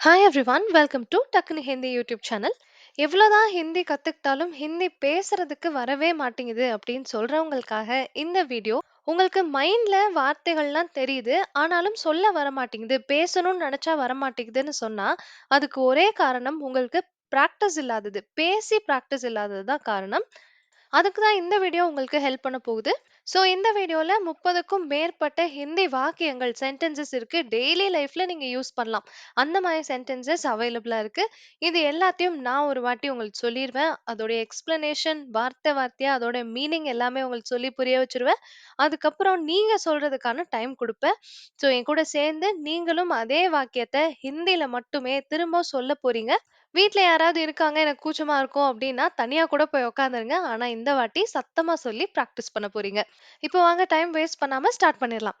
Hi everyone welcome to டக்குனு Hindi YouTube channel எவ்வளோதான் ஹிந்தி கற்றுக்கிட்டாலும் ஹிந்தி பேசுறதுக்கு வரவே மாட்டேங்குது அப்படின்னு சொல்றவங்களுக்காக இந்த வீடியோ உங்களுக்கு மைண்ட்ல வார்த்தைகள்லாம் தெரியுது ஆனாலும் சொல்ல வர மாட்டேங்குது பேசணும்னு நினைச்சா வர மாட்டேங்குதுன்னு சொன்னா அதுக்கு ஒரே காரணம் உங்களுக்கு ப்ராக்டிஸ் இல்லாதது பேசி ப்ராக்டிஸ் இல்லாதது தான் காரணம். அதுக்கு தான் இந்த வீடியோ உங்களுக்கு ஹெல்ப் பண்ண போகுது. ஸோ இந்த வீடியோவில் முப்பதுக்கும் மேற்பட்ட ஹிந்தி வாக்கியங்கள் சென்டென்சஸ் இருக்கு. டெய்லி லைஃப்ல நீங்க யூஸ் பண்ணலாம். அந்த மாதிரி சென்டென்சஸ் அவைலபிளா இருக்கு. இது எல்லாத்தையும் நான் ஒரு வாட்டி உங்களுக்கு சொல்லிடுவேன் அதோடைய எக்ஸ்பிளனேஷன் வார்த்தை வார்த்தையா அதோட மீனிங் எல்லாமே உங்களுக்கு சொல்லி புரிய வச்சுருவேன். அதுக்கப்புறம் நீங்க சொல்றதுக்கான டைம் கொடுப்பேன். ஸோ என் கூட சேர்ந்து நீங்களும் அதே வாக்கியத்தை ஹிந்தியில மட்டுமே திரும்ப சொல்ல போறீங்க. வீட்ல யாராவது இருக்காங்க எனக்கு கூச்சமா இருக்கும் அப்படின்னா தனியா கூட போய் உட்காந்துருங்க ஆனா இந்த வாட்டி சத்தமா சொல்லி பிராக்டிஸ் பண்ண போறீங்க. இப்போ வாங்க டைம் வேஸ்ட் பண்ணாம ஸ்டார்ட் பண்ணிடலாம்.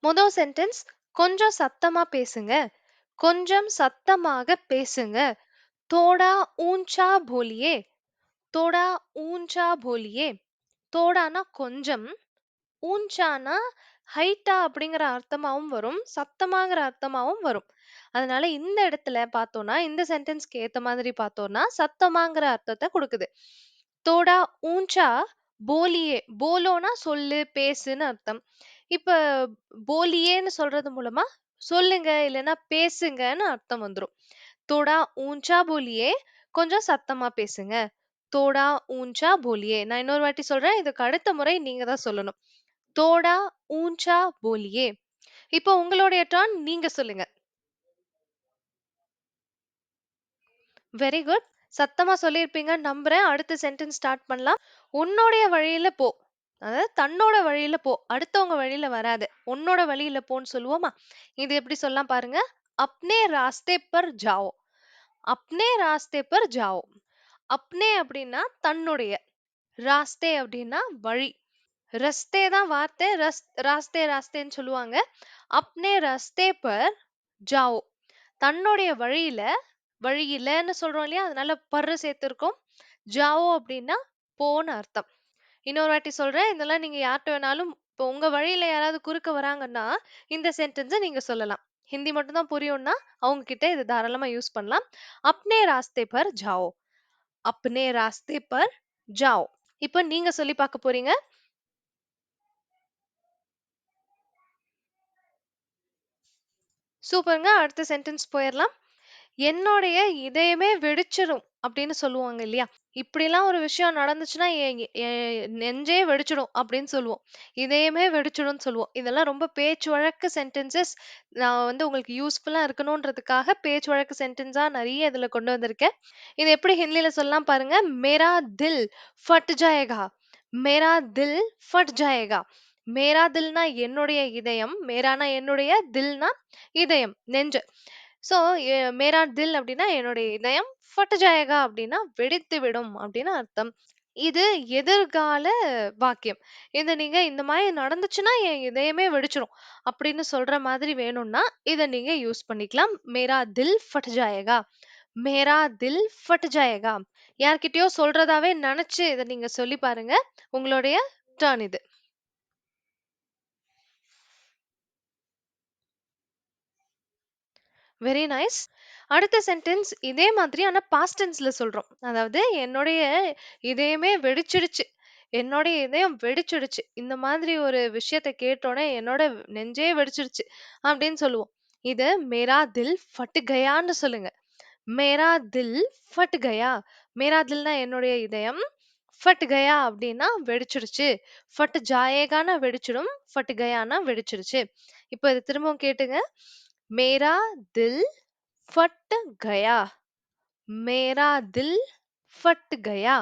முதல் சென்டென்ஸ் கொஞ்சம் சத்தமா பேசுங்க. கொஞ்சம் சத்தமாக பேசுங்க. தோடா ஊஞ்சா போலியே. தோடா ஊஞ்சா போலியே. தோடானா கொஞ்சம் ஊஞ்சானா ஹைட்டா அப்படிங்கிற அர்த்தமாவும் வரும். சத்தமாகிற அர்த்தமாவும் வரும். அதனால இந்த இடத்துல பார்த்தோம்னா இந்த சென்டென்ஸ்க்கு ஏத்த மாதிரி பார்த்தோம்னா சத்தமாங்கிற அர்த்தத்தை கொடுக்குது. தோடா ஊஞ்சா போலியே போலோனா சொல்லு பேசுன்னு அர்த்தம். இப்ப போலியேன்னு சொல்றது மூலமா சொல்லுங்க இல்லைன்னா பேசுங்கன்னு அர்த்தம் வந்துரும். தோடா ஊஞ்சா போலியே கொஞ்சம் சத்தமா பேசுங்க. தோடா ஊஞ்சா போலியே நான் இன்னொரு வாட்டி சொல்றேன் இதுக்கு அடுத்த முறை நீங்க தான் சொல்லணும். தோடா ஊஞ்சா போலியே. இப்போ உங்களுடைய டர்ன் நீங்க சொல்லுங்க. வெரி குட் சத்தமா சொல்லியிருப்பீங்க. நம்புறேன். அடுத்த சென்டென்ஸ் ஸ்டார்ட் பண்ணலாம். உன்னோடைய வழியில போ. அதாவது தன்னோட வழியில போ. அடுத்தவங்க வழியில வராது. உன்னோட வழியில போன்னு சொல்லுவோமா? இது எப்படி சொல்லலாம் பாருங்க. அப்னே ராஸ்தே பர் ஜாவோ. அப்னே ராஸ்தே பர் ஜாவோ. அப்னே அப்படின்னா தன்னுடைய. ராஸ்தே அப்படின்னா வழி. ரஸ்தே தான் வார்த்தை. ரஸ் ராஸ்தே ராஸ்தேன்னு சொல்லுவாங்க. அப்னே ரஸ்தே பர் ஜாவோ. தன்னுடைய வழியில வழி இல்லைன்னு சொல்றோம் இல்லையா? அதனால பர்ரு சேர்த்திருக்கோம். ஜாவோ அப்படின்னா போன்னு அர்த்தம். இன்னொரு வாட்டி சொல்றேன். இதெல்லாம் நீங்க யார்கிட்ட வேணாலும் இப்போ உங்க வழியில யாராவது குறுக்க வராங்கன்னா இந்த சென்டென்ஸை நீங்க சொல்லலாம். ஹிந்தி மட்டும் தான் புரியும்னா அவங்க கிட்ட இது தாராளமா யூஸ் பண்ணலாம். அப்னே ராஸ்தே பர் ஜாவோ. அப்னே ராஸ்தே பர் ஜாவோ. இப்போ நீங்க சொல்லி பார்க்க போறீங்க. சூப்பருங்க. அடுத்த சென்டென்ஸ் போயிடலாம் என்னுடைய இதயமே வெடிச்சிடும் அப்படின்னு சொல்லுவாங்க இல்லையா? இப்படிலாம் ஒரு விஷயம் நடந்துச்சுன்னா என் என் நெஞ்சே வெடிச்சிடும் அப்படின்னு சொல்லுவோம். இதயமே வெடிச்சிடும்னு சொல்லுவோம். இதெல்லாம் ரொம்ப பேச்சு வழக்கு சென்டென்சஸ். நான் வந்து உங்களுக்கு யூஸ்ஃபுல்லா இருக்கணுன்றதுக்காக பேச்சு வழக்கு சென்டென்ஸா நிறைய இதுல கொண்டு வந்திருக்கேன். இது எப்படி ஹிந்தியில சொல்லலாம் பாருங்க. மேரா தில் ஃபட் ஜாயேகா. மேரா தில் ஃபட் ஜாயேகா. மேரா தில்னா என்னுடைய இதயம். மேரானா என்னுடைய தில்னா இதயம் நெஞ்சு. ஸோ மேரா தில் அப்படின்னா என்னுடைய இதயம் ஃபட்டஜாயகா அப்படின்னா வெடித்து விடும் அப்படின்னு அர்த்தம். இது எதிர்கால வாக்கியம். இதை நீங்க இந்த மாதிரி நடந்துச்சுன்னா என் இதயமே வெடிச்சிடும் அப்படின்னு சொல்ற மாதிரி வேணும்னா இதை நீங்க யூஸ் பண்ணிக்கலாம். மேரா தில் ஃபட்ஜாயகா மேரா தில் ஃபட் ஜாயகா யார்கிட்டயோ சொல்றதாவே நினைச்சு இதை நீங்க சொல்லி பாருங்க. உங்களுடைய டர்ன் இது. வெரி நைஸ் அடுத்த சென்டென்ஸ் இதே மாதிரி ஆனா பாஸ்ட் டென்ஸ்ல சொல்றோம். அதாவது என்னுடைய இதயமே வெடிச்சிடுச்சு. என்னுடைய இதயம் வெடிச்சிடுச்சு. இந்த மாதிரி ஒரு விஷயத்தை கேட்டோடனே என்னோட நெஞ்சே வெடிச்சிடுச்சு அப்படின்னு சொல்லுவோம். இது மேரா தில் ஃபட்டு கயான்னு சொல்லுங்க. மேரா தில் ஃபட் கயா. மேரா தில்னா என்னுடைய இதயம். ஃபட் கயா அப்படின்னா வெடிச்சிடுச்சு. ஃபட் ஜாயேகானா வெடிச்சிடும். ஃபட் கயானா வெடிச்சிடுச்சு. இப்போ இது திரும்பவும் கேட்டுங்க. मेरा दिल फट गया मेरा दिल फट गया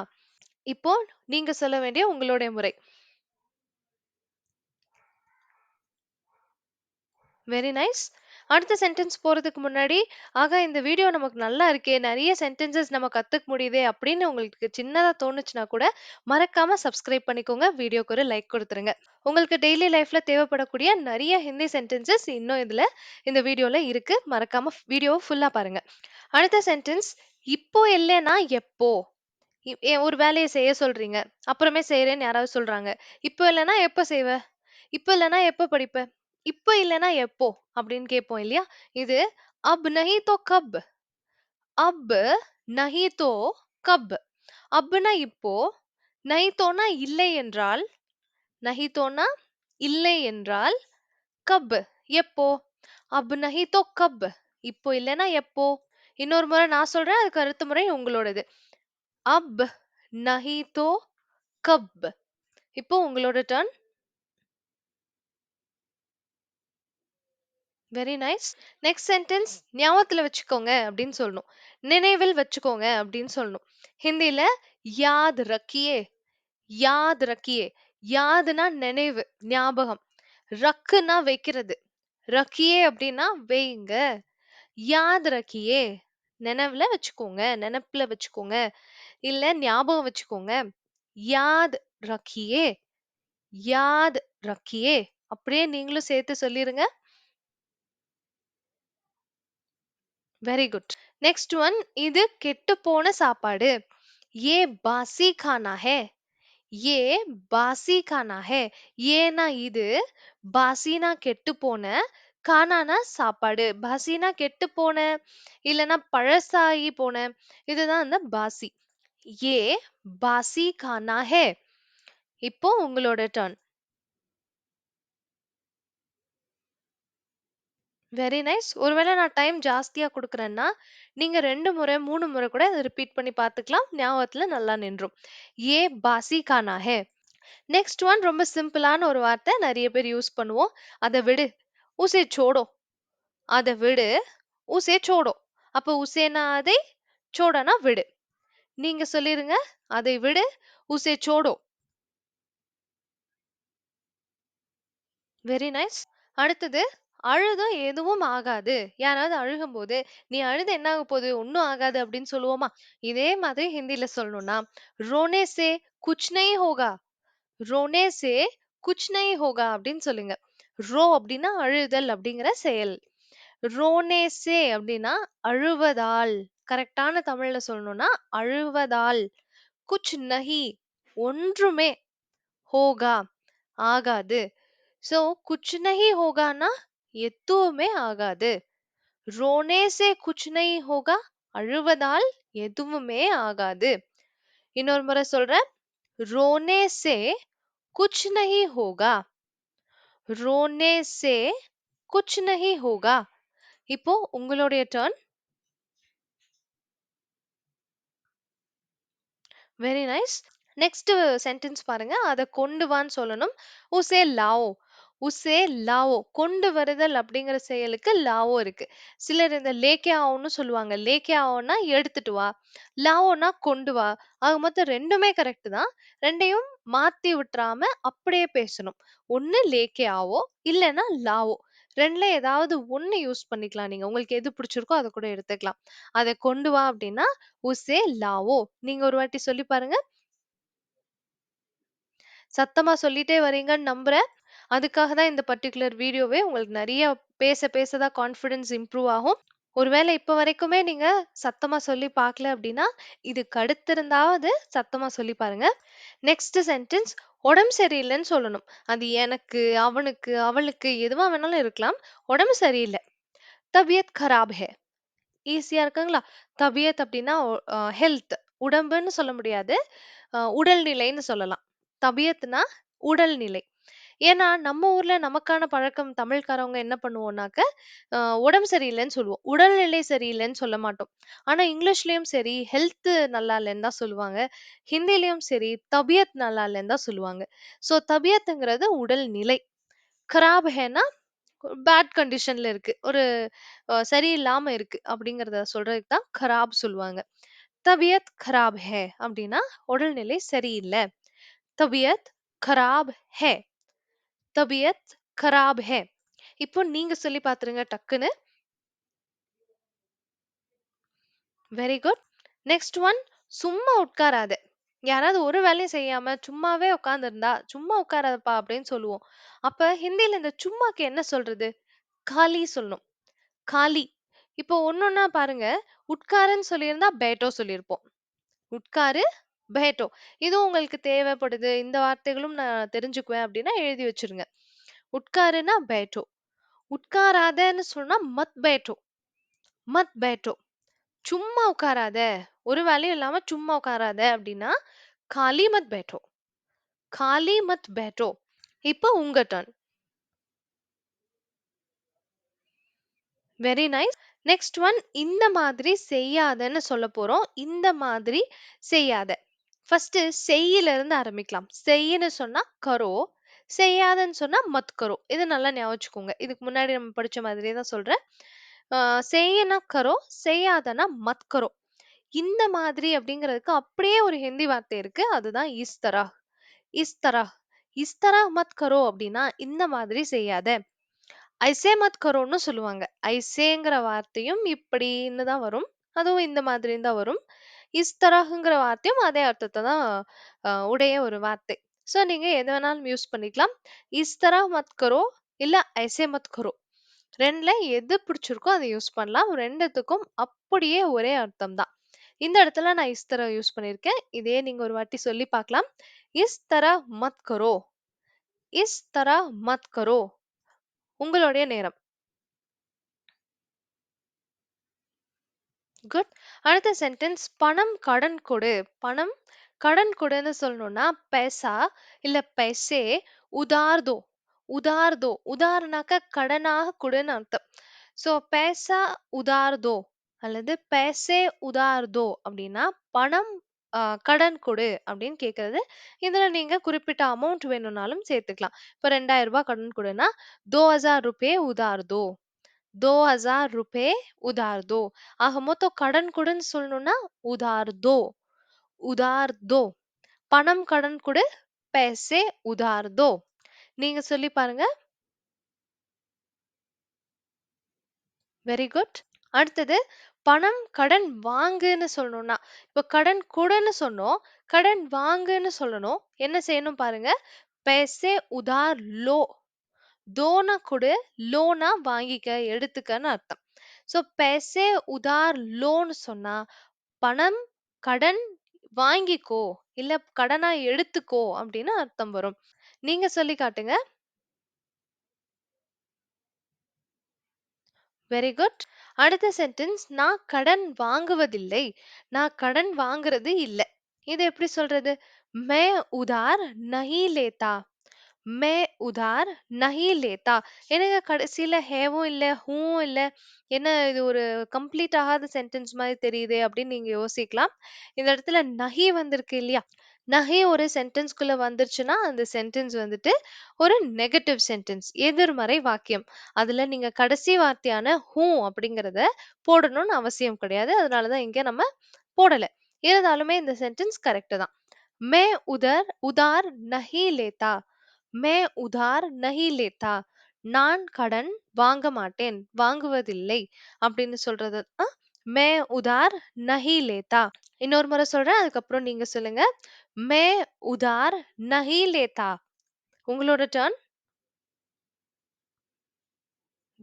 இப்போ நீங்க சொல்ல வேண்டிய உங்களுடைய முறை வெரி நைஸ் அடுத்த சென்டென்ஸ் போகிறதுக்கு முன்னாடி ஆக இந்த வீடியோ நமக்கு நல்லா இருக்கே நிறைய சென்டென்சஸ் நம்ம கற்றுக்க முடியுதே அப்படின்னு உங்களுக்கு சின்னதாக தோணுச்சுன்னா கூட மறக்காமல் சப்ஸ்கிரைப் பண்ணிக்கோங்க. வீடியோக்கு ஒரு லைக் கொடுத்துருங்க. உங்களுக்கு டெய்லி லைஃப்பில் தேவைப்படக்கூடிய நிறைய ஹிந்தி சென்டென்சஸ் இன்னும் இதில் இந்த வீடியோவில் இருக்குது மறக்காமல் வீடியோவை ஃபுல்லாக பாருங்கள் அடுத்த சென்டென்ஸ் இப்போ இல்லைன்னா எப்போ? ஏ- ஒரு வேலையை செய்ய சொல்றீங்க. அப்புறமே செய்யறேன்னு யாராவது சொல்றாங்க. இப்போ இல்லைன்னா எப்போ செய்வ? இப்போ இல்லைன்னா எப்போ படிப்ப? இப்போ இல்லைன்னா எப்போ? அப்படின்னு கேட்போம் இல்லையா? இது அப் நஹி தோ கப் அப் நஹி தோ கப் அப்னா இப்போ? நஹி தோனா இல்லை என்றால்? நஹி தோனா இல்லை என்றால் கப் எப்போ? அப் நஹி தோ கப் இப்போ இல்லைன்னா எப்போ? இன்னொரு முறை நான் சொல்றேன் அதுக்கு அடுத்த முறை உங்களோடது. அப் நஹி தோ கப் இப்போ உங்களோட turn. Very nice next sentence ஞாபகத்துல வச்சுக்கோங்க அப்படின்னு சொல்லணும். நினைவில் வச்சுக்கோங்க அப்படின்னு சொல்லணும். ஹிந்தியில யாத் ரக்கியே யாத் ரக்கியே யாதுனா நினைவு ஞாபகம் ரக்குனா வைக்கிறது ரக்கியே அப்படின்னா வைங்க. யாத் ரக்கியே நினைவுல வச்சுக்கோங்க நினைப்புல வச்சுக்கோங்க. இல்ல ஞாபகம் வச்சுக்கோங்க. யாத் ரக்கியே யாத் ரக்கியே அப்படியே நீங்களும் சேர்த்து சொல்லிருங்க. வெரி குட் நெக்ஸ்ட் ஒன் இது கெட்டு போன சாப்பாடு. ஏ பாசி கானா ஹே ஏ பாசி கானா ஹே ஏனா இது பாசினா கெட்டு போன கானானா சாப்பாடு. பாசினா கெட்டு போன இல்லனா பழசாகி போன இதுதான் அந்த பாசி. ஏ பாசி கானா ஹே இப்போ உங்களோட டர்ன் வெரி நைஸ் ஒருவேளை நான் டைம் ஜாஸ்தியா கொடுக்குறேன்னா நீங்க ரெண்டு முறை மூணு முறை கூட அதை ரிப்பீட் பண்ணி பார்த்துக்கலாம் ஞாபகத்துல நல்லா நின்றும். ஏ பாசி கானா ஹே நெக்ஸ்ட் ஒன் ரொம்ப சிம்பிளான ஒரு வார்த்தை. நிறைய பேர் யூஸ் பண்ணுவோம். அதை விடு. உசே சோடோ. அதை விடு. உசே சோடோ. அப்போ உசேனா அதை சோடனா விடு. நீங்க சொல்லிருங்க. அதை விடு. உசே சோடோ. வெரி நைஸ் அடுத்தது அழுதும் எதுவும் ஆகாது. யாராவது அழுகும் போது நீ அழுது என்ன ஆக போகுது? ஒண்ணும் ஆகாது அப்படின்னு சொல்லுவோமா? இதே மாதிரி ஹிந்தில சொல்லணும்னா ரோனே சே குச் நஹி ஹோகா? ரோனே சே குச் நஹி ஹோகா? அப்படின்னு சொல்லுங்க. ரோ அப்படின்னா அழுதல் அப்படிங்கிற செயல். ரோனே சே அப்படின்னா அழுவதால். கரெக்டான தமிழ்ல சொல்லணும்னா அழுவதால். குச் நஹி ஒன்றுமே ஹோகா ஆகாது. சோ குச் நஹி ஹோகானா எதுவுமே ஆகாது. ரோனே சே குச் நை ஹோகா? அழுவதால் எதுவுமே ஆகாது. இன்னொரு முறை சொல்றேன். ரோனே சே குச் நஹி ஹோகா? ரோனே சே குச் நஹி ஹோகா? இப்போ உங்களுடைய turn very nice next sentence பாருங்க. அதை கொண்டு வான்னு சொல்லணும். உசே லாவோ. உசே லாவோ கொண்டு வருதல் அப்படிங்கிற செயலுக்கு லாவோ இருக்கு. சிலர் இந்த லேக்கே ஆவோன்னு சொல்லுவாங்க. லேக்கே ஆவோன்னா எடுத்துட்டு வா. லாவோனா கொண்டு வா. ஆக மொத்தம் ரெண்டுமே கரெக்ட் தான். ரெண்டையும் மாத்தி விட்டுறாம அப்படியே பேசணும். ஒண்ணு லேக்கே ஆவோ இல்லைன்னா லாவோ. ரெண்டுல ஏதாவது ஒண்ணு யூஸ் பண்ணிக்கலாம் நீங்க. உங்களுக்கு எது பிடிச்சிருக்கோ அதை கூட எடுத்துக்கலாம். அதை கொண்டு வா அப்படின்னா உசே லாவோ. நீங்க ஒரு வாட்டி சொல்லி பாருங்க. சத்தமா சொல்லிட்டே வரீங்கன்னு நம்புறேன். அதுக்காக தான் இந்த பர்டிகுலர் வீடியோவே உங்களுக்கு நிறைய பேச பேச தான் கான்ஃபிடன்ஸ் இம்ப்ரூவ் ஆகும். ஒருவேளை இப்போ வரைக்குமே நீங்க சத்தமா சொல்லி பார்க்கல அப்படின்னா இதுக்கு அடுத்து இருந்தாவது சத்தமா சொல்லி பாருங்க. நெக்ஸ்ட் சென்டென்ஸ் உடம்பு சரியில்லைன்னு சொல்லணும். அது எனக்கு அவனுக்கு அவளுக்கு எதுவா வேணாலும் இருக்கலாம். உடம்பு சரியில்லை. தபியத் கராப் ஹே. ஈஸியா இருக்குங்களா? தபியத் அப்படின்னா ஹெல்த் உடம்புன்னு சொல்ல முடியாது. உடல்நிலைன்னு சொல்லலாம். தபியத்னா உடல்நிலை. ஏன்னா நம்ம ஊர்ல நமக்கான பழக்கம் தமிழ்காரவங்க என்ன பண்ணுவோம்னாக்க அஹ் உடம்பு சரியில்லைன்னு சொல்லுவோம். உடல்நிலை சரியில்லைன்னு சொல்ல மாட்டோம். ஆனா இங்கிலீஷ்லயும் சரி ஹெல்த் நல்லா இல்லைன்னு தான் சொல்லுவாங்க. ஹிந்திலயும் சரி தபியத் நல்லா இல்லைன்னு தான் சொல்லுவாங்க. சோ தபியத்துங்கிறது உடல் நிலை கராப் ஹேனா பேட் கண்டிஷன்ல இருக்கு. ஒரு அஹ், சரியில்லாம இருக்கு அப்படிங்கறத சொல்றதுக்கு தான் கராப் சொல்லுவாங்க. தபியத் கராப் ஹே அப்படின்னா உடல்நிலை சரியில்லை. தபியத் கராப் ஹே. தபியத் கராப் ஹே. இப்போ நீங்க சொல்லி பாத்துருங்க டக்குன்னு. வெரி குட் நெக்ஸ்ட் ஒன் சும்மா உட்காராத. யாராவது ஒரு வேலையும் செய்யாம சும்மாவே உட்கார்ந்திருந்தா சும்மா உட்காராதப்பா அப்படின்னு சொல்லுவோம். அப்ப ஹிந்தில இந்த சும்மாக்கு என்ன சொல்றது? காலி சொல்லணும். காலி. இப்போ ஒன்னொன்னா பாருங்க உட்காருன்னு சொல்லியிருந்தா பேட்டோ சொல்லியிருப்போம். உட்காரு பெஹெட்டோ. இதுவும் உங்களுக்கு தேவைப்படுது. இந்த வார்த்தைகளும் நான் தெரிஞ்சுக்குவேன் அப்படின்னா எழுதி வச்சிருங்க உட்காருன்னா பேட்டோ உட்காராதன்னு சொன்னா மத் பேட்டோ மத் பேட்டோ சும்மா உட்காராத. ஒரு வேலையும் இல்லாம சும்மா உட்காராத அப்படின்னா காலி மத் பெஹெட்டோ. காலி மத் பேட்டோ இப்போ உங்க turn. Very nice. Next one இந்த மாதிரி செய்யாதன்னு சொல்ல போறோம். இந்த மாதிரி செய்யாத. ஃபர்ஸ்ட் செய்யில இருந்து ஆரம்பிக்கலாம். செய்யின்னு சொன்னா கரோ செய்யாதன்னு சொன்னா மத் கரோ இது நல்லா ஞாபகம் இதுக்கு முன்னாடி நம்ம படிச்ச மாதிரியே தான் சொல்றேன். செய்யனா கரோ செய்யாதனா மத் கரோ இந்த மாதிரி அப்படிங்கிறதுக்கு அப்படியே ஒரு ஹிந்தி வார்த்தை இருக்கு. அதுதான் இஸ்தரா. இஸ்தரா. இஸ்தரா மத் கரோ அப்படின்னா இந்த மாதிரி செய்யாத. ஐசே மத் கரோன்னு சொல்லுவாங்க. ஐசேங்கிற வார்த்தையும் இப்படின்னு தான் வரும். அதுவும் இந்த மாதிரி தான் வரும். இஸ்தராஹ்ங்கிற வார்த்தையும் அதே அர்த்தத்தை தான் அ உடைய ஒரு வார்த்தை. ஸோ நீங்க எது வேணாலும் யூஸ் பண்ணிக்கலாம். இஸ்தரா மத் கரோ இல்ல ஐசே மத் கரோ. 2ல எது பிடிச்சிருக்கோ அதை யூஸ் பண்ணலாம். ரெண்டுத்துக்கும் அப்படியே ஒரே அர்த்தம் தான். இந்த இடத்துல நான் இஸ்தரா யூஸ் பண்ணியிருக்கேன். இதே நீங்க ஒரு வாட்டி சொல்லி பார்க்கலாம். இஸ்தரா மத் கரோ. இஸ்தரா மத் கரோ. உங்களுடைய நேரம். குட் அடுத்த சென்டென்ஸ் பணம் கடன் கொடு. பணம் கடன் கொடுன்னு சொல்லணும்னா பைசா இல்ல பைசே உதார்தோ. உதார்தோ. உதாரணாக்க கடனாக கொடுன்னு அர்த்தம். ஸோ பைசா உதார்தோ அல்லது பைசே உதார்தோ அப்படின்னா பணம் கடன் கொடு அப்படின்னு கேட்கறது இதில் நீங்கள் குறிப்பிட்ட அமௌண்ட் வேணும்னாலும் சேர்த்துக்கலாம். இப்போ ரெண்டாயிரம் ரூபாய் கடன் கொடுன்னா தோ ஹசார் ருபே உதார்தோ. 2000 रुपए उधार दो. ஆக மொத்தம் கடன் கொடுன்னு சொல்லணும்னா उधार दो. उधार दो. பணம் கடன் கொடு. पैसे उधार दो. நீங்க சொல்லி பாருங்க. Very good. அடுத்தது பணம் கடன் வாங்குன்னு சொல்லணும்னா, இப்ப கடன் கொடுன்னு சொன்னோம். கடன் வாங்குன்னு சொல்லணும். என்ன செய்யணும் பாருங்க. पैसे उधार लो. தோனா கொடு லோனா வாங்கிக்க எடுத்துக்கன்னு அர்த்தம். ஸோ பேசே உதார் லோன் சொன்னா பணம் கடன் வாங்கிக்கோ இல்ல கடனா எடுத்துக்கோ அப்படின்னு அர்த்தம் வரும். நீங்க சொல்லி காட்டுங்க. வெரி குட் அடுத்த சென்டென்ஸ் நான் கடன் வாங்குவதில்லை. நான் கடன் வாங்குறது இல்லை. இது எப்படி சொல்றது? மே உதார் நஹி லேதா मैं उधार नहीं लेता. என்னங்க கடைசியில ஹேவும் இல்ல, ஹூவும் இல்ல. என்ன இது ஒரு கம்ப்ளீட் ஆகாத சென்டென்ஸ் மாரி தெரியுதே அப்படின்னு நீங்க யோசிக்கலாம். இந்த இடத்துல நஹி வந்திருக்கு இல்லையா? நஹி ஒரு சென்டென்ஸ்குள்ள வந்துருச்சுன்னா, அந்த சென்டென்ஸ் வந்துட்டு ஒரு நெகட்டிவ் சென்டென்ஸ். எதிர்மறை வாக்கியம். அதுல நீங்க கடைசி வார்த்தையான ஹூ அப்படிங்கிறத போடணும்னு அவசியம் கிடையாது. அதனால தான் இங்க நம்ம போடல. இருந்தாலுமே இந்த சென்டென்ஸ் கரெக்ட் தான். मैं उधर उधार नहीं लेता. மே உதார் நஹி லேத்தா நான் கடன் வாங்க மாட்டேன் வாங்குவதில்லை அப்படின்னு சொல்றது. மே உதார் நஹி லேத்தா. இன்னொரு முறை சொல்றேன் அதுக்கப்புறம் நீங்க சொல்லுங்க. மே உதார் நஹி லேத்தா. உங்களோட turn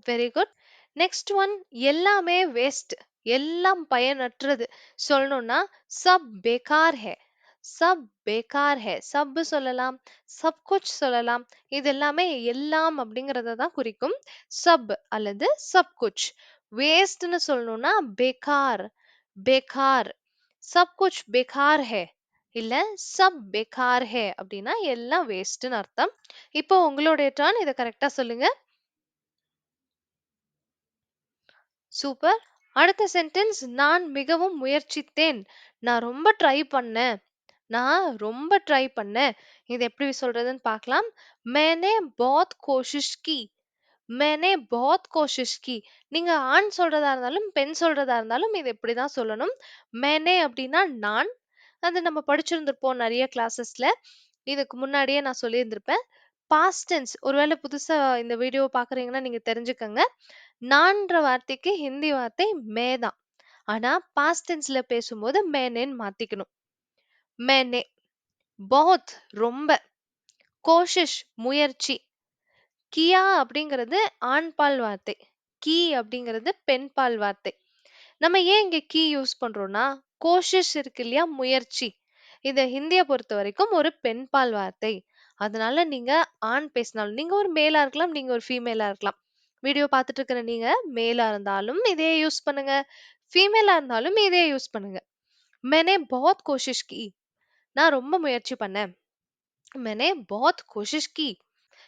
very good next one எல்லாமே வேஸ்ட் எல்லாம் பயனற்றது. சொல்லணும்னா சப் பேகார் ஹே. சப் பேகார் ஹே! சப்பு சொல்லலாம். சப் குச் சொல்லலாம். இது எல்லாமே எல்லாம் அப்படிங்கிறத தான் குறிக்கும். சப் அல்லது சப் குச். வேஸ்ட்னு சொல்லணும்னா பேகார் பேகார். சப் குச் பேகார் ஹே! இல்ல சப் பேகார் ஹே! அப்படின்னா எல்லாம் வேஸ்ட்னு அர்த்தம். இப்போ உங்களுடைய டர்ன். இத கரெக்ட்டா சொல்லுங்க. சூப்பர்! அடுத்த சென்டென்ஸ் நான் மிகவும் முயற்சித்தேன். நான் ரொம்ப ட்ரை பண்ணேன். நான் ரொம்ப ட்ரை பண்ணேன். இது எப்படி சொல்றதுன்னு பார்க்கலாம். மேனே பாத் கோஷிஷ் கி மேனே பாத் கோஷிஷ் கி நீங்க ஆண் சொல்றதா இருந்தாலும், பெண் சொல்றதா இருந்தாலும் இது இப்படிதான் சொல்லணும். மேனே அப்படின்னா நான். அது நம்ம படிச்சிருந்திருப்போம் நிறைய கிளாஸஸ்ல. இதுக்கு முன்னாடியே நான் சொல்லியிருந்திருப்பேன். பாஸ்ட் ஒருவேளை புதுசா இந்த வீடியோ பார்க்குறீங்கன்னா நீங்க தெரிஞ்சுக்கங்க. நான்ன்ற வார்த்தைக்கு ஹிந்தி வார்த்தை மே தான். ஆனா பாஸ்ட் பேசும்போது மேனேன்னு ன்னு மாத்திக்கணும். मैंने बहुत ரொம்ப கோஷிஷ் முயற்சி கியா அப்படிங்கிறது ஆண்பால் வார்த்தை. கி அப்படிங்கிறது பெண்பால் வார்த்தை. நம்ம ஏன் இங்க கி யூஸ் பண்றோம்னா, கோஷிஷ் இருக்கு இல்லையா முயற்சி. இது ஹிந்திய பொறுத்தவரைக்கும் ஒரு பெண்பால் வார்த்தை. அதனால நீங்க ஆண் பேசினாலும் நீங்க ஒரு மேலா இருக்கலாம், நீங்க ஒரு ஃபீமேலா இருக்கலாம். வீடியோ பார்த்துட்டு இருக்கிற நீங்க மேலா இருந்தாலும் இதே யூஸ் பண்ணுங்க. ஃபீமேலா இருந்தாலும் இதே யூஸ் பண்ணுங்க. मैंने बहुत कोशिश की. நான் ரொம்ப முயற்சி பண்ணேன். मैंने பாத் कोशिश கி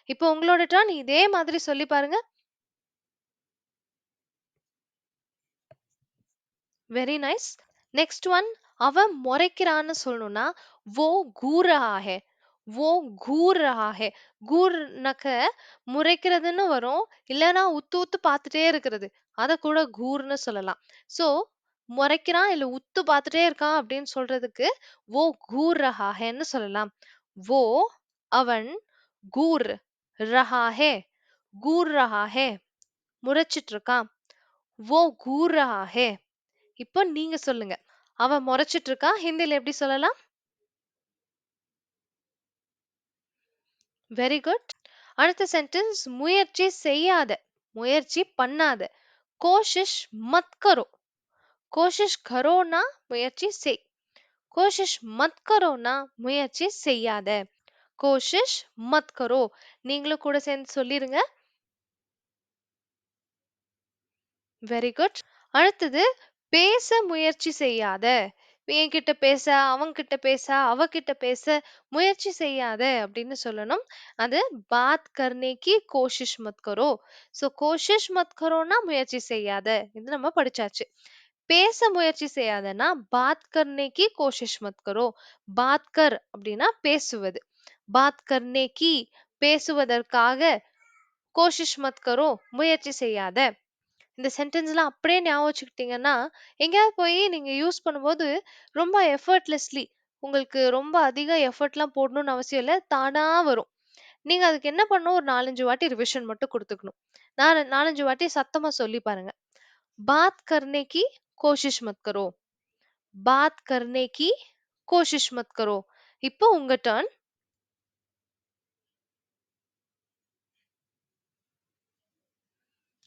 இப்போ உங்களோட டர்ன். இதே மாதிரி சொல்லி பாருங்க. Very nice. நெக்ஸ்ட் ஒன் அவன் முறைக்கிறான்னு சொல்லணும்னா वो घूर रहा है. वो घूर रहा முறைக்கிறதுன்னு வரும். இல்லனா உத்து உத்து பார்த்துட்டே இருக்கிறது. அதக் கூட घूர்ன்னு சொல்லலாம். சோ முறைக்கிறான் இல்ல உத்து பார்த்துட்டே இருக்கான் அப்படின்னு சொல்றதுக்கு ஓ கூர் ரஹாஹேன்னு சொல்லலாம். ஓ அவன், கூர் ரஹாஹே கூர் ரஹாஹே முறைச்சிட்டு இருக்கான். ஓ கூர் ரஹாஹே இப்போ நீங்க சொல்லுங்க. அவன் முறைச்சிட்டு இருக்கான். ஹிந்தில எப்படி சொல்லலாம்? Very good. அடுத்த சென்டென்ஸ் முயற்சி செய்யாத, முயற்சி பண்ணாத, கோஷிஷ் மத் கோஷிஷ் கரோனா முயற்சி செய். கோஷிஷ் மத் கரோனா முயற்சி செய்யாத. கோஷிஷ் மத் கரோ. நீங்களும் கூட சேர்ந்து சொல்லிருங்க. Very good. அடுத்தது பேச முயற்சி செய்யாத. என்கிட்ட பேச, அவன்கிட்ட பேச, அவகிட்ட பேச முயற்சி செய்யாத அப்படின்னு சொல்லணும். அது பாத் கர்னேக்கு கோஷிஷ் மத் கரோ. சோ கோஷிஷ் மத் கரோனா முயற்சி செய்யாத. இது நம்ம படிச்சாச்சு. பேச முயற்சி செய்யாதன்னா பாத் கர்னே கோஷிஷ் மத் கரோ. பாத் கர் அப்படின்னா பேசுவது. பாத் கர்னே கி பேசுவதற்காக கோஷிஷ் மத் கரோ முயற்சி செய்யாத. இந்த சென்டென்ஸ்லாம் அப்படியே ஞாபகம் வச்சுக்கிட்டீங்கன்னா, எங்கேயாவது போய் நீங்க யூஸ் பண்ணும்போது ரொம்ப எஃபர்ட்லெஸ்லி உங்களுக்கு ரொம்ப அதிக எஃபர்ட்லாம் போடணும்னு அவசியம் இல்ல. தானாக வரும். நீங்க அதுக்கு என்ன பண்ணணும் ஒரு 4, 5 வாட்டி ரிவிஷன் மட்டும் கொடுத்துக்கணும் நான் நாலஞ்சு வாட்டி சத்தமா சொல்லி பாருங்க. பாத் கர்னே கி கோஷிஷ் மத் கரோ. பாத் கர்னே கி கோஷிஷ் மத் கரோ. இப்போ உங்க டர்ன்.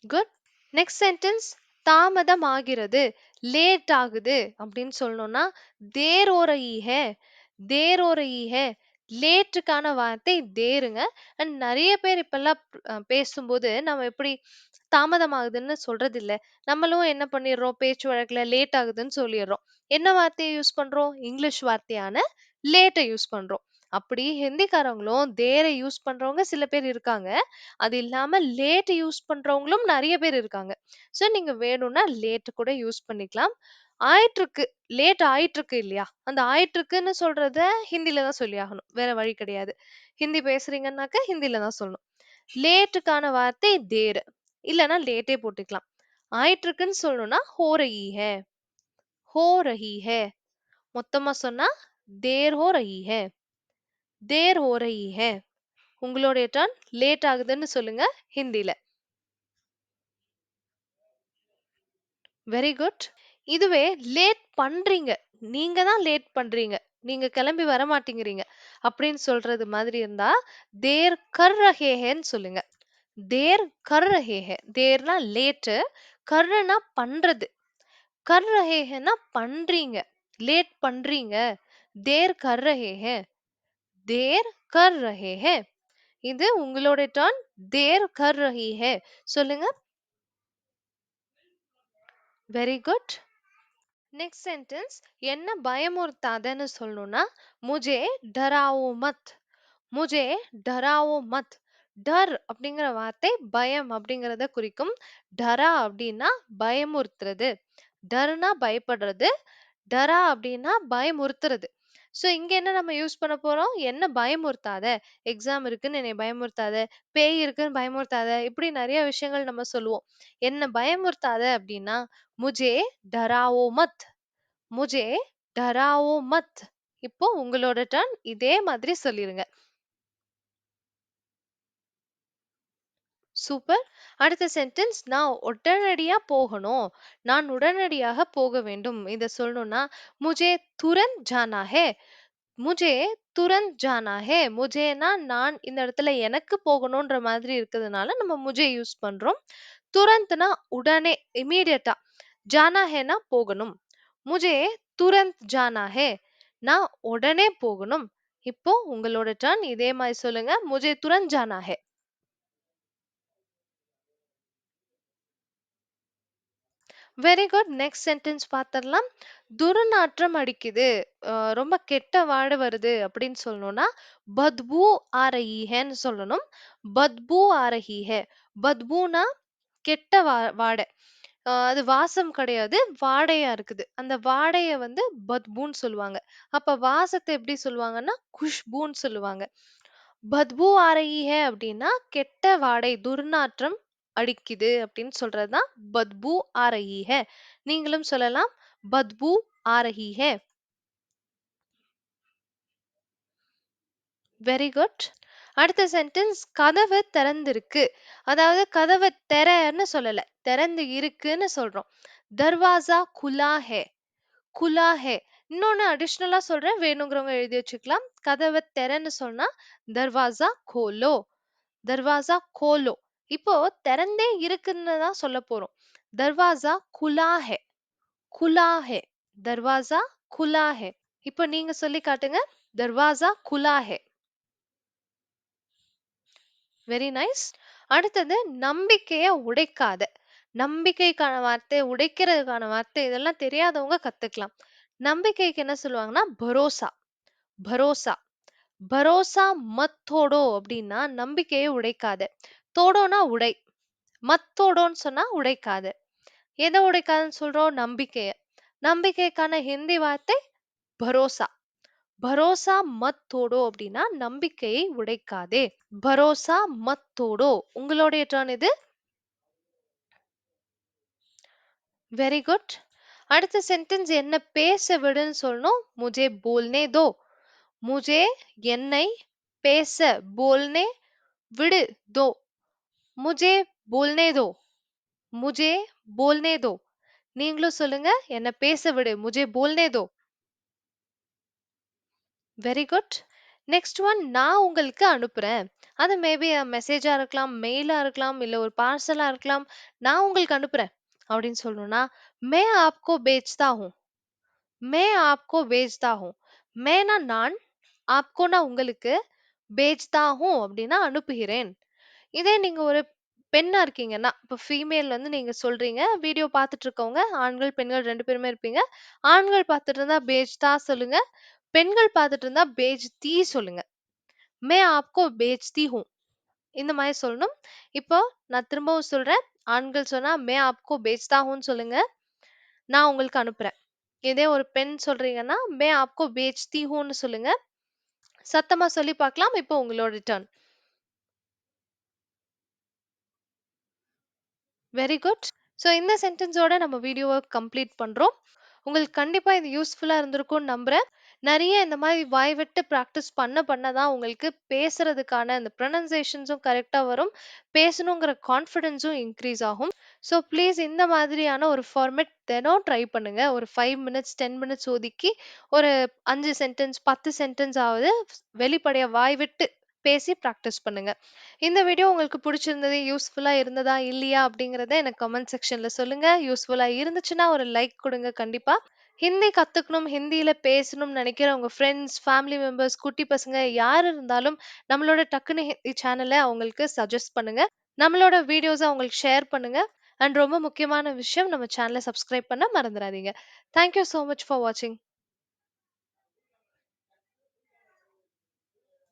குட். நெக்ஸ்ட் சென்டென்ஸ் தாமதம் ஆகிறது. லேட் ஆகுது அப்படின்னு சொல்லணும்னா தேர் ஓ ரஹி ஹை. தேர் ஓ ரஹி ஹை. லேட்டுக்கான வார்த்தை தேருங்க. அண்ட் நெறைய பேர் இப்பல்லாம் அ பேசும்போது நம்ம எப்படி தாமதம் ஆகுதுன்னு சொல்றதில்ல. நம்மளும் என்ன பண்ணிடுறோம் பேச்சு வழக்குல லேட் ஆகுதுன்னு சொல்லிடுறோம். என்ன வார்த்தைய யூஸ் பண்றோம்? இங்கிலீஷ் வார்த்தையான லேட்ட யூஸ் பண்றோம். அப்படி ஹிந்திக்காரங்களும் தேர யூஸ் பண்றவங்க சில பேர் இருக்காங்க. அது இல்லாம லேட் யூஸ் பண்றவங்களும் நெறைய பேர் இருக்காங்க. ஸோ நீங்க வேணும்னா லேட் கூட யூஸ் பண்ணிக்கலாம். ஆயிட்டிருக்கு. லேட் ஆயிட்டிருக்கு இல்லையா? அந்த ஆயிட்டிருக்குன்னு சொல்றத ஹிந்தில தான் சொல்லி ஆகணும். வேற வழி கிடையாது. ஹிந்தி பேசுறீங்கன்னாக்க ஹிந்தில தான் சொல்லணும். லேட்டுக்கான வார்த்தை தேர். இல்லன்னா லேட்டே போட்டுக்கலாம். ஆயிட்டிருக்குன்னு சொல்லணும்னா ஹோ ரஹி ஹை. ஹோ ரஹி ஹை. மொத்தமா சொன்னா தேர் ஹோ ரஹி ஹை. தேர் ஹோ ரஹி ஹை. உங்களுடைய டர்ன் லேட் ஆகுதுன்னு சொல்லுங்க ஹிந்தில. Very good. இதுவே லேட் பண்றீங்க. நீங்க தான் லேட் பண்றீங்க. நீங்க கிளம்பி வர மாட்டேங்கிறீங்க அப்படின்னு சொல்றது மாதிரி இருந்தா தேர் கர் ரஹே சொல்லுங்க. தேர் கர் ரஹே ஹை. தேர்னா லேட்டு. கர்னா பண்றது. கர் ரஹே ஹைன்னா பண்றீங்க. லேட் பண்றீங்க. தேர் கர் ரஹே ஹை. தேர் கர் ரஹே ஹை. இது உங்களோட டர்ன். தேர் கர் ரஹி ஹை. சொல்லுங்க. Very good. நெக்ஸ்ட் சென்டென்ஸ் என்ன பயமுறுத்தாதன்னு சொல்லணும்னா முஜே டராவோ மத். முஜே டராவோ மத். டர் அப்படிங்கிற வார்த்தை பயம் அப்படிங்கிறத குறிக்கும். டரா அப்படின்னா பயமுறுத்துறது. டர்னா பயப்படுறது. டரா அப்படின்னா பயமுறுத்துறது. சோ இங்க என்ன நம்ம யூஸ் பண்ண போறோம்? என்ன பயமுறுத்தாத. எக்ஸாம் இருக்குன்னு என்னைய பயமுறுத்தாத. பேய் இருக்குன்னு பயமுறுத்தாத. இப்படி நிறைய விஷயங்கள் நம்ம சொல்லுவோம். என்ன பயமுறுத்தாத அப்படின்னா முஜே டராவோ மத். முஜே டராவோ மத். இப்போ உங்களோட டர்ன். இதே மாதிரி சொல்லிருங்க. சூப்பர். அடுத்த சென்டென்ஸ் நான் உடனடியா போகணும். நான் உடனடியாக போக வேண்டும். இதை சொல்லணும்னா முஜே துரந்த் ஜானா ஹே? முஜே துரந்த் ஜானா ஹே? முஜேனா நான் இந்த இடத்துல எனக்கு போகணுன்ற மாதிரி இருக்கிறதுனால நம்ம முஜே யூஸ் பண்றோம். துரந்த்னா உடனே இமீடியட்டா ஜானா ஹேனா போகணும். முஜே துரந்த் ஜானா ஹே? நான் உடனே போகணும். இப்போ உங்களோட டர்ன் இதே மாதிரி சொல்லுங்க. முஜே துரந்த் ஜானாஹே வெரி குட் நெக்ஸ்ட் சென்டென்ஸ் பார்த்துடலாம் துர்நாற்றம் அடிக்குது. அஹ் ரொம்ப கெட்ட வாடை வருது அப்படின்னு சொல்லணும்னா பத்பூ ஆரஹிஹேன்னு சொல்லணும். பத்பூ ஆரஹிஹே. பத்பூனா கெட்ட வா வாடை. அஹ் அது வாசம் கிடையாது வாடையா இருக்குது. அந்த வாடையை வந்து பத்பூன்னு சொல்லுவாங்க. அப்ப வாசத்தை எப்படி சொல்லுவாங்கன்னா குஷ்பூன்னு சொல்லுவாங்க. பத்பூ ஆ அப்படின்னா கெட்ட வாடை துர்நாற்றம் அடிக்குது அப்படின்னு சொல்றதுதான் பத்பு ஆ ரஹி ஹே நீங்களும் சொல்லலாம் பத்பு ஆ ரஹி ஹே வெரி குட் அடுத்த சென்டென்ஸ் கதவு திறந்திருக்கு. அதாவது கதவை திறன்னு சொல்லல திறந்து இருக்குன்னு சொல்றோம். தர்வாசா குலா ஹே குலா ஹே இன்னொன்னு அடிஷ்னலா சொல்றேன் வேணுங்கிறவங்க எழுதி வச்சுக்கலாம். கதவை திறன்னு சொன்னா தர்வாசா கோலோ. தர்வாசா கோலோ. இப்போ திறந்தே இருக்குன்னு தான் சொல்ல போறோம். தர்வாசா குலா ஹே குலா ஹே தர்வாசா குலா ஹே இப்போ நீங்க சொல்லி காட்டுங்க. தர்வாசா குலா ஹே வெரி நைஸ் அடுத்தது நம்பிக்கைய உடைக்காத. நம்பிக்கைக்கான வார்த்தை உடைக்கிறதுக்கான வார்த்தை இதெல்லாம் தெரியாதவங்க கத்துக்கலாம். நம்பிக்கைக்கு என்ன சொல்லுவாங்கன்னா பரோசா பரோசா பரோசா மத்தோடோ அப்படின்னா நம்பிக்கையை உடைக்காத. தோடோனா உடை. மத்தோடோன்னு சொன்னா உடைக்காது. எதை உடைக்காதுன்னு சொல்றோம்? நம்பிக்கைய. நம்பிக்கைக்கான ஹிந்தி வார்த்தை பரோசா. பரோசா மத்தோடோ அப்படின்னா நம்பிக்கையை உடைக்காதே. பரோசா மத்தோடோ. உங்களுடைய டர்ன் இது? வெரி குட் அடுத்த சென்டென்ஸ் என்ன பேச விடுன்னு சொல்லணும்? முஜே போல்னே தோ. முஜே என்னை பேச போல்னே விடு தோ. முஜே போல்னே தோ முஜே போல்னே தோ. நீங்களும் சொல்லுங்க என்ன பேச விடு முஜே போல்னே தோ. வெரி குட் நெக்ஸ்ட் ஒன் நான் உங்களுக்கு அனுப்புறேன். அது மேபி மெசேஜா இருக்கலாம் மெயிலா இருக்கலாம் இல்ல ஒரு பார்சலா இருக்கலாம் நான் உங்களுக்கு அனுப்புறேன். அப்படின்னு சொல்லணும்னா மே ஆப்கோ பேஜ்தா ஹூ மே ஆப்கோ பேஜ்தா ஹூ மேனா நான் ஆப்கோனா உங்களுக்கு பேஜ்தா ஹூ அப்படின்னா அனுப்புகிறேன். இதே நீங்க ஒரு பெண்ணா இருக்கீங்கன்னா இப்போ ஃபீமேல் வந்து நீங்க சொல்றீங்க வீடியோ பார்த்துட்டு இருக்கவங்க ஆண்கள் பெண்கள் ரெண்டு பேருமே இருப்பீங்க. ஆண்கள் பார்த்துட்டு இருந்தா பேச்தா சொல்லுங்க பெண்கள் பார்த்துட்டு இருந்தா பேஜ்தி சொல்லுங்க. மே ஆப்கோ பேஜ் தீ ஹூ இந்த மாதிரி சொல்லணும். இப்போ நான் திரும்பவும் சொல்றேன். ஆண்கள் சொன்னா மே ஆப்கோ பேச்தா ஹூன்னு சொல்லுங்க. நான் உங்களுக்கு அனுப்புறேன். இதே ஒரு பெண் சொல்றீங்கன்னா மே ஆப்கோ பேச்தி ஹூன்னு சொல்லுங்க. சத்தமா சொல்லி பார்க்கலாம். இப்போ உங்களோட டர்ன் வெரி குட் ஸோ இந்த சென்டென்ஸோட நம்ம வீடியோவை கம்ப்ளீட் பண்றோம். உங்களுக்கு கண்டிப்பாக இது யூஸ்ஃபுல்லாக இருந்திருக்கும்னு நம்புகிறேன் நிறைய இந்த மாதிரி வாய் விட்டு ப்ராக்டிஸ் பண்ண பண்ண தான் உங்களுக்கு பேசுறதுக்கான அந்த ப்ரொனன்சேஷன்ஸும் கரெக்டாக வரும். பேசணுங்கிற கான்ஃபிடென்ஸும் இன்க்ரீஸ் ஆகும். ஸோ ப்ளீஸ் இந்த மாதிரியான ஒரு ஃபார்மேட் தினம் ட்ரை பண்ணுங்க. ஒரு ஃபைவ் மினிட்ஸ் டென் மினிட்ஸ் ஒதுக்கி ஒரு அஞ்சு சென்டென்ஸ் பத்து சென்டென்ஸ் ஆகுது வெளிப்படையாக வாய் விட்டு பேசி ப்ராக்டிஸ் பண்ணுங்க. இந்த வீடியோ உங்களுக்கு பிடிச்சிருந்தது யூஸ்ஃபுல்லா இருந்ததா இல்லையா அப்படிங்கிறத எனக்கு கமெண்ட் செக்ஷன்ல சொல்லுங்க. யூஸ்ஃபுல்லா இருந்துச்சுன்னா ஒரு லைக் கொடுங்க கண்டிப்பா. ஹிந்தி கத்துக்கணும் ஹிந்தியில பேசணும்னு நினைக்கிற உங்கள் ஃப்ரெண்ட்ஸ் ஃபேமிலி மெம்பர்ஸ் குட்டி பசங்க யார் இருந்தாலும் நம்மளோட டக்குனு ஹிந்தி சேனலை அவங்களுக்கு சஜஸ்ட் பண்ணுங்க. நம்மளோட வீடியோஸை அவங்களுக்கு ஷேர் பண்ணுங்க. அண்ட் ரொம்ப முக்கியமான விஷயம் நம்ம சேனலை சப்ஸ்கிரைப் பண்ண மறந்துடாதீங்க தேங்க்யூ ஸோ மச் ஃபார் வாட்சிங்